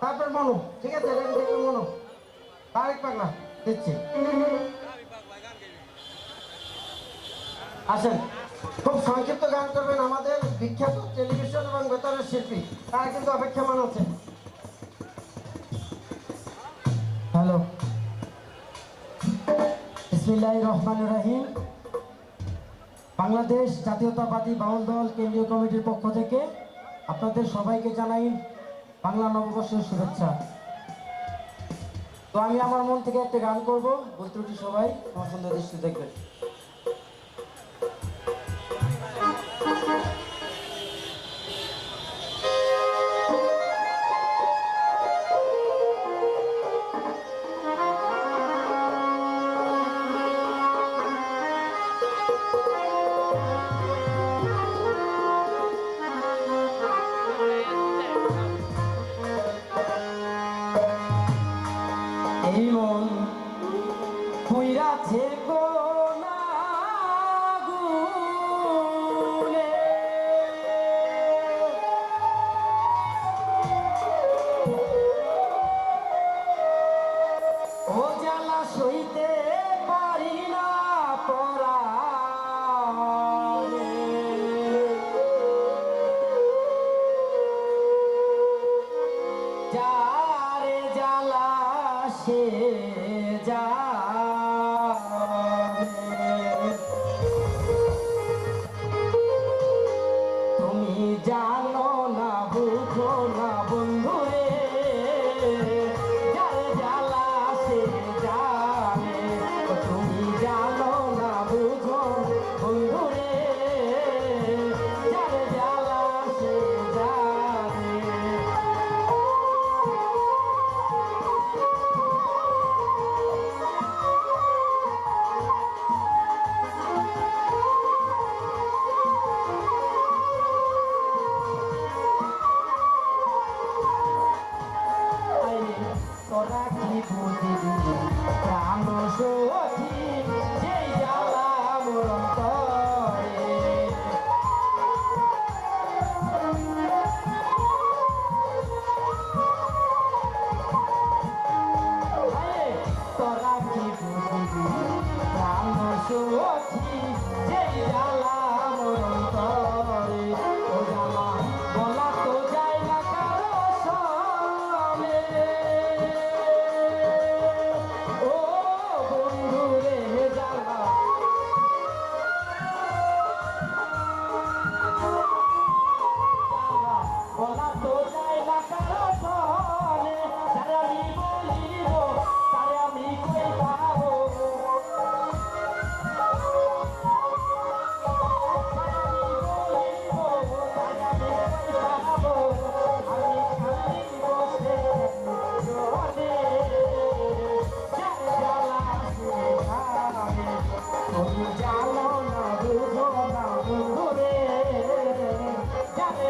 তারপর মনো ঠিক আছে? এটা থেকে মনো তারিখ পাগলা, দিচ্ছি। আসেন। খুব সংক্ষিপ্ত গান করবেন আমাদের বিখ্যাত টেলিভিশন এবং বেতারের শিল্পী। তারা কিন্তু অপেক্ষা আছে। হ্যালো। ইসমিল্লাহ রহমান রাহিম। বাংলাদেশ জাতীয়তাবাদী বাউল দল কেন্দ্রীয় কমিটির পক্ষ থেকে আপনাদের সবাইকে জানাই বাংলা নববর্ষের শুভেচ্ছা। তো আমি আমার মন থেকে একটা গান করব। বলতে সবাই আমার সুন্দর দৃষ্টি দেখবেন।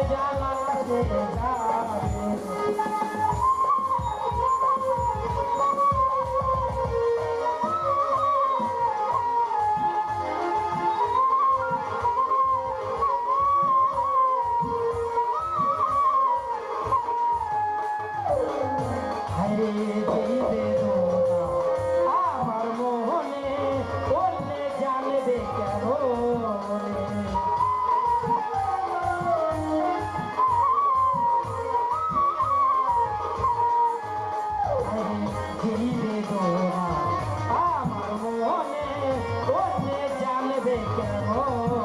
জ্বালা জ্বালা oh, oh.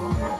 Amen.